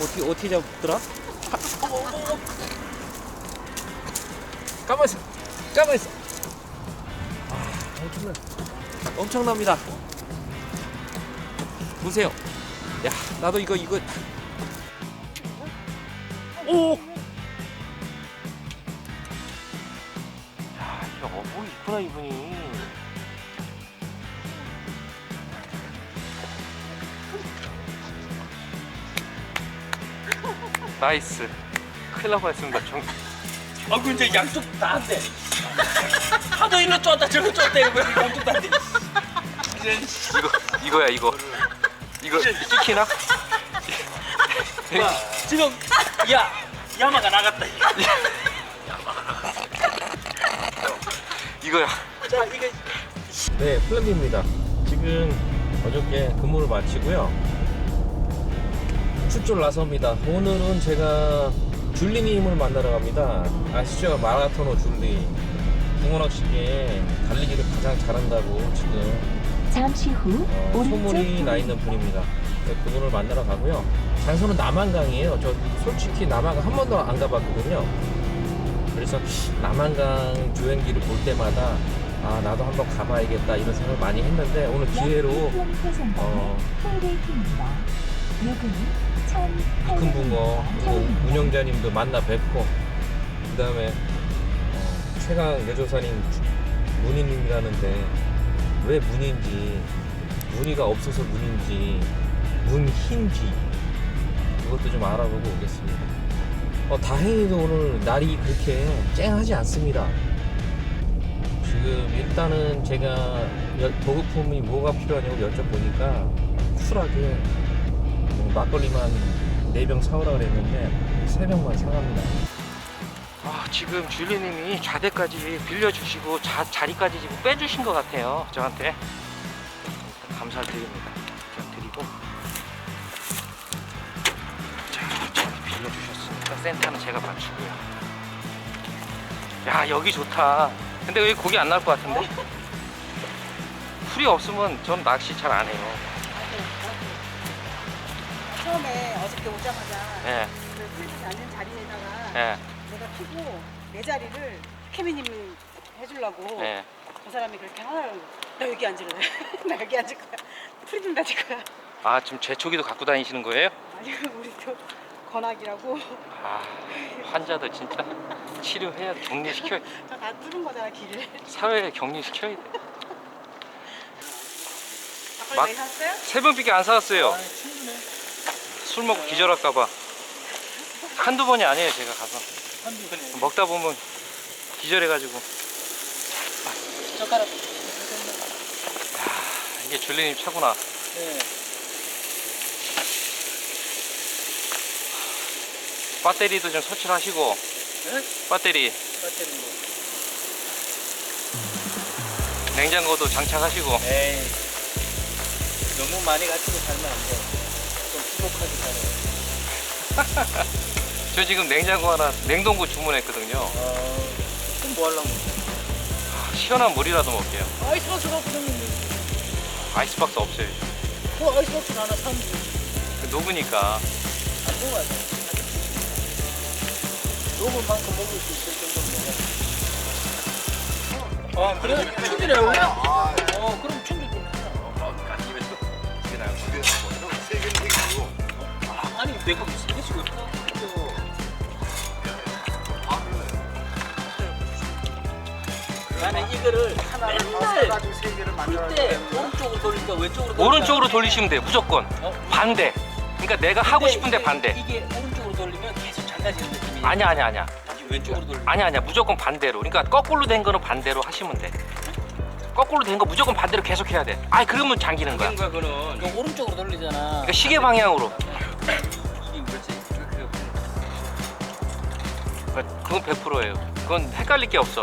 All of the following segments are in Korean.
어떻게 어떻게 잡더라? 가만 있어. 가만 있어. 아, 엄청나. 엄청납니다. 보세요. 야, 나도 이거 이거. 오. 야, 이게 어부 있구나 이분이. 나이스. 큰일 날 뻔했습니다. 정... 아, 그 이제 양쪽 다안 돼. 하도 일로 쫓다 저로 쫓다 이거 양쪽 다안 돼. 이제 이거 이거야 이거. 이거 찍히나? 야, 지금 야 야마가 나갔다. 이거야. 자 이게 네, 플랜비입니다. 지금 어저께 근무를 마치고요. 출조를 나섭니다. 오늘은 제가 줄리님을 만나러 갑니다. 아시죠? 마라토너 줄리. 붕어낚시계 달리기를 가장 잘한다고 지금 잠시 후 어, 소문이 나 있는 분입니다. 네, 그분을 만나러 가고요. 장소는 남한강이에요. 저 솔직히 남한강 한 번도 안 가봤거든요. 그래서 남한강 조행기를 볼 때마다 아 나도 한번 가봐야겠다 이런 생각을 많이 했는데 오늘 기회로 어, 큰 붕어 그리고 운영자님도 만나 뵙고 그 다음에 어, 최강 여조사님 문희님이라는데 왜 문인지 문의가 없어서 문인지 문흰지 그것도 좀 알아보고 오겠습니다. 어, 다행히도 오늘 날이 그렇게 쨍하지 않습니다. 지금 일단은 제가 여- 보급품이 뭐가 필요하냐고 여쭤보니까 쿨하게 뭐 막걸리만 4병 사오라 그랬는데 3병만 사갑니다. 아, 지금 줄리님이 좌대까지 빌려주시고 자, 자리까지 지금 빼주신 것 같아요. 저한테. 일단 감사를 드립니다. 그냥 드리고. 자, 저기 빌려주셨으니까 센터는 제가 맞추고요. 야, 여기 좋다. 근데 여기 고기 안 나올 것 같은데? 풀이 없으면 전 낚시 잘 안 해요. 처음에 어저께 오자마자 예, 그 풀리지 않는 자리에다가 예, 내가 피고 내 자리를 케미님이 해주려고 예. 그 사람이 그렇게 하나를 나 여기 앉을래 나 여기 앉을 거야 풀이 좀 다질 거야 아, 지금 제초기도 갖고 다니시는 거예요? 아니 우리 또 건학이라고 아, 환자들 진짜 치료해야 돼. 격리시켜야 돼. 다 뚫은 거잖아 길을 사회에 격리시켜야 돼. 막걸리 막- 많이 샀어요? 안 사왔어요. 아, 충분해. 술 먹고 기절할까봐. 한두 번이 아니에요, 제가 가서. 한두 번에 먹다 보면 기절해가지고. 젓가락. 아, 이게 줄리님 차구나. 네. 배터리도 좀 설치를 하시고, 네? 배터리, 배터리 뭐. 냉장고도 장착하시고. 에이. 너무 많이 갖추고 살면 안 돼. 좀 부족하게 살아요. 저 지금 냉장고 하나, 냉동고 주문했거든요. 어, 그럼 뭐 하려고? 아, 시원한 물이라도 먹게요. 아이스박스가 없으면 아이스박스 없어요. 그 아이스박스 하나 사면 돼. 그 녹으니까. 안 먹어야 돼. 녹을 만큼 먹을 수 있을 정도로 먹어. 아, 그래? 충분해. 어, 그럼 충분히. 아니, 내가 무슨 있어? 나는 이거를 맨날 풀때 오른쪽으로 돌리니까 왼쪽으로 돌리니까 오른쪽으로 돌리시면 돼요, 무조건. 어? 반대. 그러니까 내가 하고 근데 싶은데 이게- 반대. 이게 오른쪽으로 돌리면 계속 장가지는 느낌이 아니야, 아니야, 아니야. 다시 왼쪽으로 돌리면 아니야, 아니야. 무조건 반대로. 그러니까 거꾸로 된 거는 반대로 하시면 돼. 거꾸로 된 거 무조건 반대로 계속 해야 돼. 아, 그러면 잠기는 거야. 그는 이거 오른쪽으로 돌리잖아 그러니까 시계 방향으로. 그건 100%예요. 그건 헷갈릴 게 없어.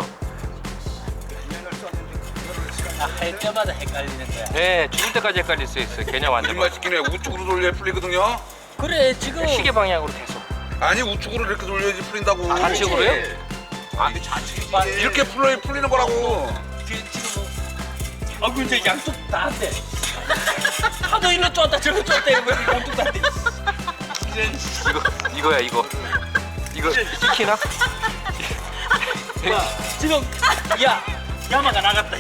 아할 때마다 헷갈리는 거야 네, 죽을 때까지 헷갈릴 수 있어요. 개념 되면. 찍긴 해. 우측으로 돌려야 풀리거든요. 그래 지금 시계 방향으로 계속. 아니 우측으로 이렇게 돌려야지 풀린다고. 좌측으로요? 아, 이렇게 풀려야 풀리는 거라고. 지- 지금 뭐- 아, 그 이제 양쪽 다 안 돼. 하도 일로 쫓다 저로 쫓다 이러면 양쪽 다 안 돼. 이제 이거 이거야 이거 이거 시키나? 야, 지금 야 야마가 나갔다.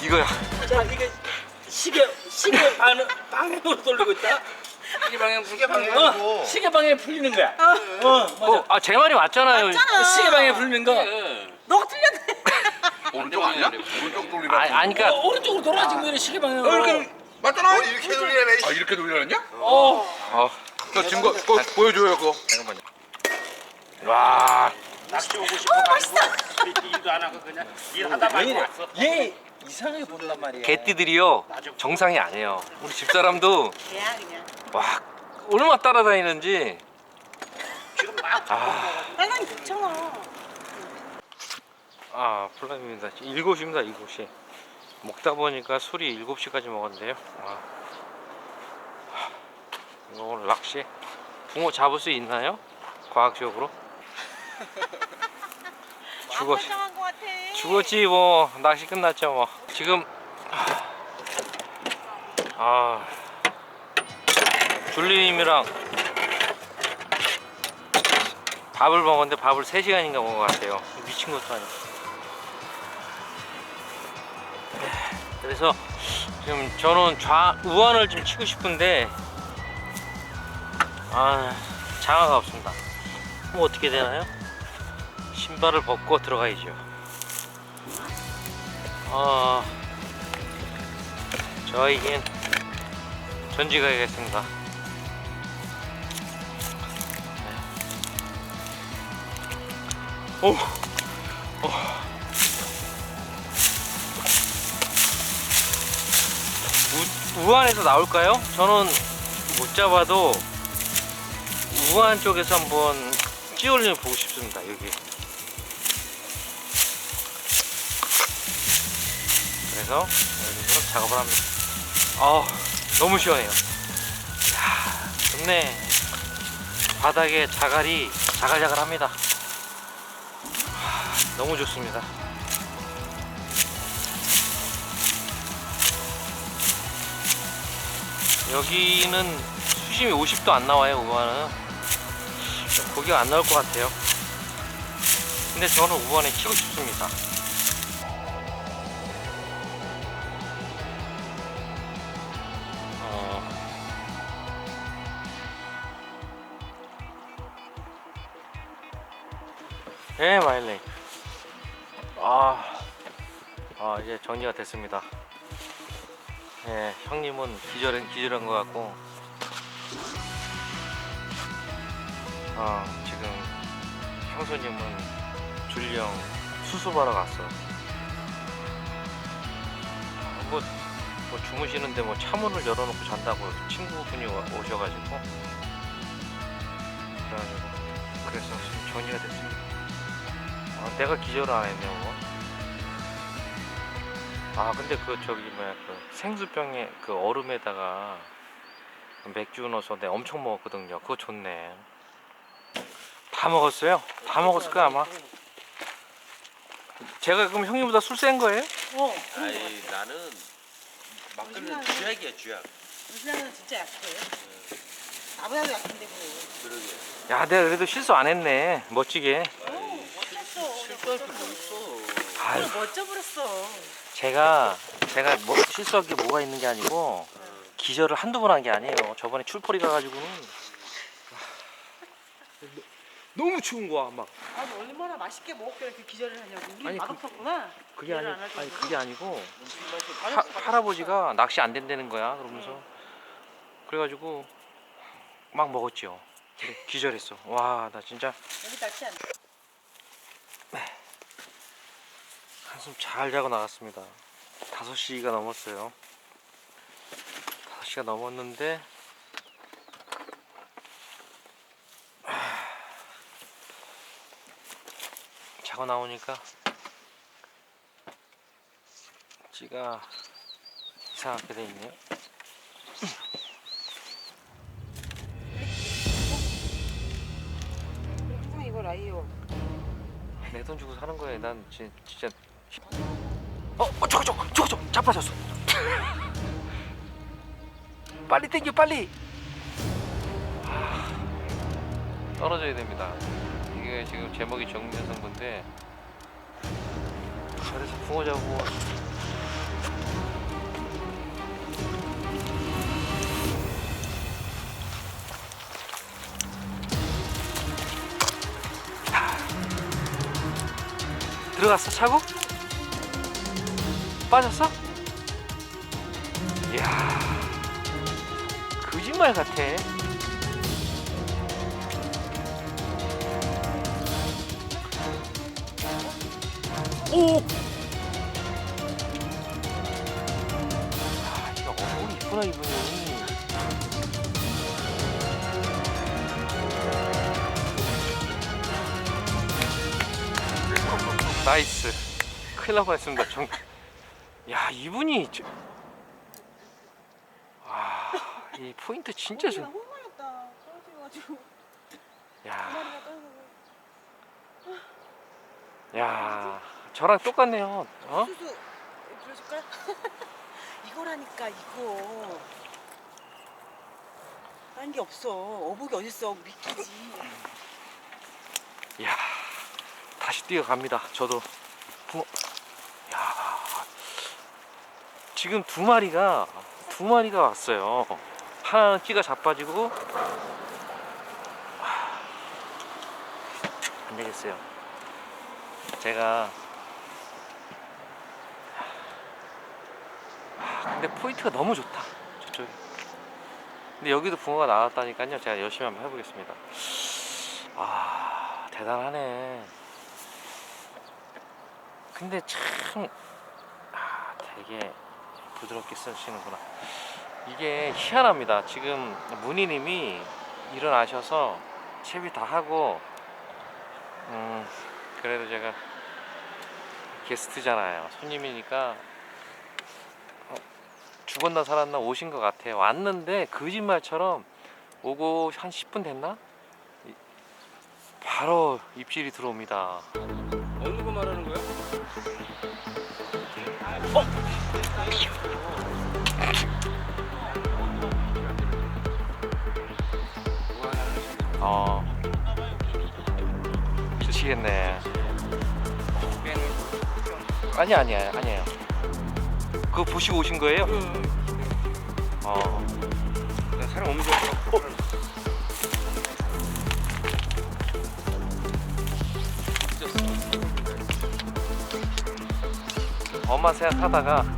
이거야 자 이게 시계 시계 반 방향으로 돌리고 있다. 시계 방향 시계 방향 어, 시계 방향 풀리는 거야. 어, 맞아. 어, 아, 제 말이 맞잖아요 시계 방향 풀리는 거. 너가 틀렸네. 오른쪽 아니야? 오른쪽 돌리라. 아, 아니 그러니까 어, 오른쪽으로 돌아가지고 왜 시계 방향. 어, 이렇게 맞잖아. 이렇게 돌리라네. 아 이렇게 돌리라냐? 어. 어, 그 증거 그거 보여줘요 그거. 잠깐만요 와 낚시 오고 싶어 가지고 일도 안 하고 그냥 일하다 말고 왔어. 얘 이상하게 본단 말이야. 개띠들이요 정상이 아니에요 우리 집사람도 걔야 그냥. 와 얼마나 따라다니는지 지금 막 아, 빨간 괜찮아. 아 플라입니다 7시입니다 7시 먹다 보니까 술이 7시까지 먹었는데요 아. 하, 이거 오늘 낚시 붕어 잡을 수 있나요? 과학적으로? 같아. 죽었지 뭐 낚시 끝났죠 뭐 지금 아 줄리님이랑 밥을 먹었는데 밥을 3시간인가 먹은 것 같아요 미친 것도 아니고 그래서 지금 저는 좌 우한을 좀 치고 싶은데 아 장화가 없습니다 그럼 어떻게 되나요? 신발을 벗고 들어가야죠 아 저에겐 전지 가야겠습니다 오, 오. 우, 우한에서 나올까요? 저는 못 잡아도 우한 쪽에서 한번 찌올림을 보고 싶습니다 여기 그래서 여기서 작업을 합니다. 아 너무 시원해요. 이야, 좋네. 바닥에 자갈이 자갈자갈합니다. 하, 너무 좋습니다. 여기는 수심이 50도 안 나와요, 우한은. 고기가 안 나올 것 같아요. 근데 저는 우한에 치고 싶습니다. 어. 예, 마일레이. 아, 아 이제 정리가 됐습니다. 예, 형님은 기절은 기절한 것 같고, 어, 지금 형수님은 줄리 형 수습하러 갔어. 뭐 뭐 주무시는데 뭐 차문을 열어놓고 잔다고 친구분이 와- 오셔가지고 그래가지고 그래서 지금 정리가 됐습니다. 아, 내가 기절을 안 했네 뭐. 아 근데 그 저기 뭐야 그 생수병에 그 얼음에다가 맥주 넣어서 내가 엄청 먹었거든요. 그거 좋네. 다 먹었어요? 다 먹었을 거야 아마. 제가 그럼 형님보다 술 센 거예요? 어. 아이 나는 막걸리는 쥐약이야 쥐약. 우리나라는 진짜 약해요. 나보다도 약한데 뭐. 그러게. 야 내가 그래도 실수 안 했네. 멋지게. 어, 틀렸어. 실수할 게 뭐 있어. 아유. 오늘 멋져 버렸어. 제가 제가 뭐 실수할 게 뭐가 있는 게 아니고 기절을 한두 번 한 게 아니에요. 저번에 출포리 가가지고는 너무 추운 거야 막. 아니 얼마나 맛있게 먹었길래 그 기절을 하냐고. 우리 아니, 그- 맛없었구나. 그게 아니 기절을 안할 아니. 그게 아니고 하, 할아버지가 낚시 안 된다는 거야 그러면서 그래가지고 막 먹었죠. 근데 기절했어. 와 나 진짜 여기 낫지 않아. 한숨 잘 자고 나갔습니다. 5시가 넘었어요. 5시가 넘었는데 하, 자고 나오니까 찌가 이상하게 돼 있네요. 이거 라이오. 내돈 주고 사는 거예요. 난 진, 진짜 자빠졌어. 빨리 땡겨 빨리. 아, 떨어져야 됩니다. 이게 지금 제목이 정면선건데 그래서 부어자고 들어갔어 차고? 빠졌어? 이야 거짓말 같아. 오! 아 이거 어묵이 이쁘나 이분이. 나이스. 큰일 날 뻔했습니다 정... 야 이분이 저... 와 이 포인트 진짜 좋... 많았다. 떨어져가지고 야, 머리가 떨어져. 야 저랑 똑같네요 어? 수수 들어줄까? 이거라니까 이거. 딴 게 없어. 어복이 어딨어? 미끼지. 야 다시 뛰어갑니다 저도 붕어 야 지금 두 마리가 두 마리가 왔어요 하나는 끼가 자빠지고 아, 안 되겠어요. 제가 아, 근데 포인트가 너무 좋다 저쪽에. 근데 여기도 붕어가 나왔다니까요. 제가 열심히 한번 해보겠습니다. 아 대단하네. 근데 참 아, 되게 부드럽게 쓰시는구나 이게 희한합니다. 지금 문희님이 일어나셔서 채비 다 하고 음 그래도 제가 게스트잖아요. 손님이니까 어, 죽었나 살았나 오신 것 같아요. 왔는데 거짓말처럼 오고 한 10분 됐나? 이- 바로 입질이 들어옵니다. 어느 거 말하는 거야? 어 드시겠네. 아니 아니야 아니에요. 그거 보시고 오신 거예요? 어. 나 사람 없는 줄 알고. 엄마 생각하다가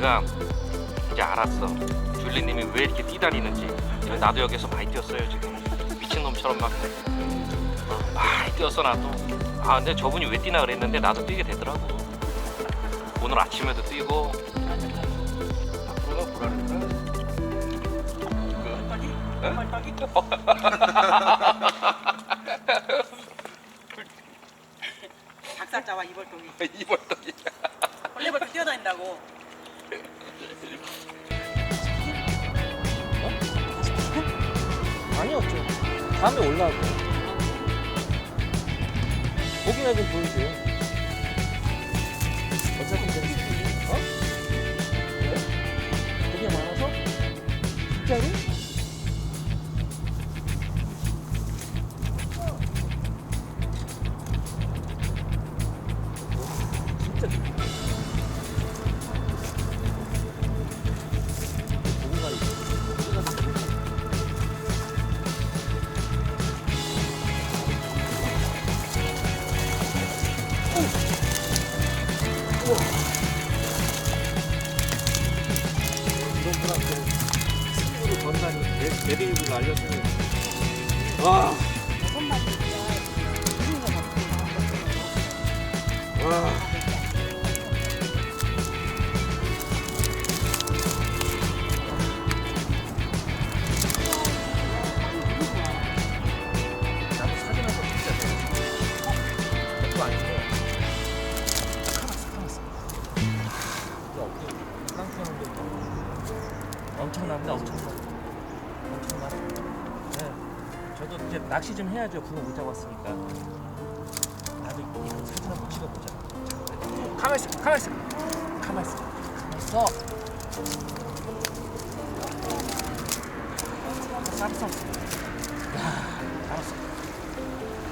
내가 이제 알았어. 줄리님이 왜 이렇게 뛰다니는지. 나도 여기서 많이 뛰었어요 지금. 미친놈처럼 막 어, 많이 뛰었어 나도. 아 근데 저분이 왜 뛰나 그랬는데 나도 뛰게 되더라고. 오늘 아침에도 뛰고. 앞으로가 보라니까. 닭살 잡아 이벌떡이. 이벌떡이. 벌레벌떡 뛰어다닌다고. 아니요 좀 다음에 올라가고. 고기나 좀 보여줘요. 어차피 좀 어? 원단이 메리유를 알렸으면 와. 와. 낚시 좀 해야죠. 그거 못 잡았으니까. 나도 이거 사진 한번 찍어보자. 가만 있어, 가만 있어. 가만 있어. 가만 있어. 알았어, 알았어. 알았어.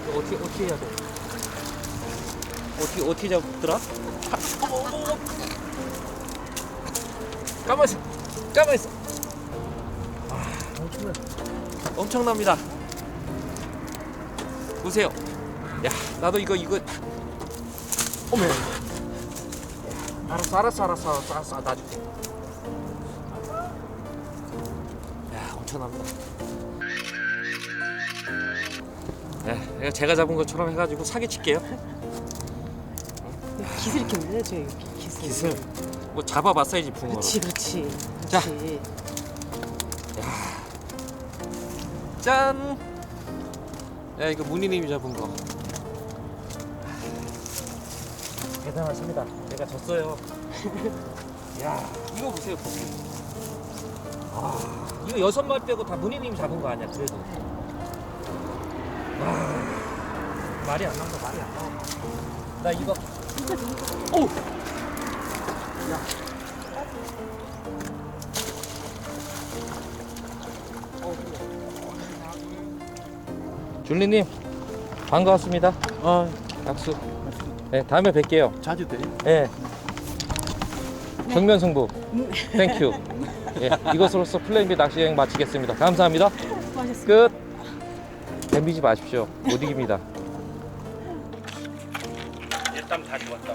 이거 어떻게 어떻게 해야 돼? 어떻게 어떻게 잡더라? 가만 있어, 가만 있어. 아, 엄청나, 엄청납니다. 보세요. 야, 나도 이거 이거. 어머. 알았어, 알았어, 알았어, 알았어, 알았어, 놔줄게. 야, 엄청납니다. 네, 제가 잡은 것처럼 해가지고 사기 칠게요. 기술 이렇게 올려야 여기 기술. 기술. 뭐 잡아봤어야지 붕어로. 그렇지 그렇지. 자. 그렇지. 짠. 야 이거 문희님이 잡은 거. 대단하십니다. 내가 졌어요. 야 이거 보세요. 고기. 아 이거 여섯 마리 빼고 다 문희님이 잡은 거 아니야? 그래도. 와 말이 안 나온다. 말이 안 나와. 나 이거. 오. 줄리님 반가웠습니다. 어, 약수. 네, 다음에 뵐게요. 자주 돼. 예. 정면 승부. 땡큐. 예, 이것으로서 플레인 B 낚시 여행 마치겠습니다. 감사합니다. 수고하셨습니다. 끝. 덤비지 마십시오. 못 이깁니다. 일단 다시 왔다.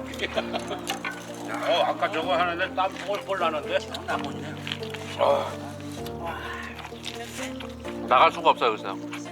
어 아까 저거 하는데 땀 뻘뻘 나는데. 나갈 수가 없어요, 그래서.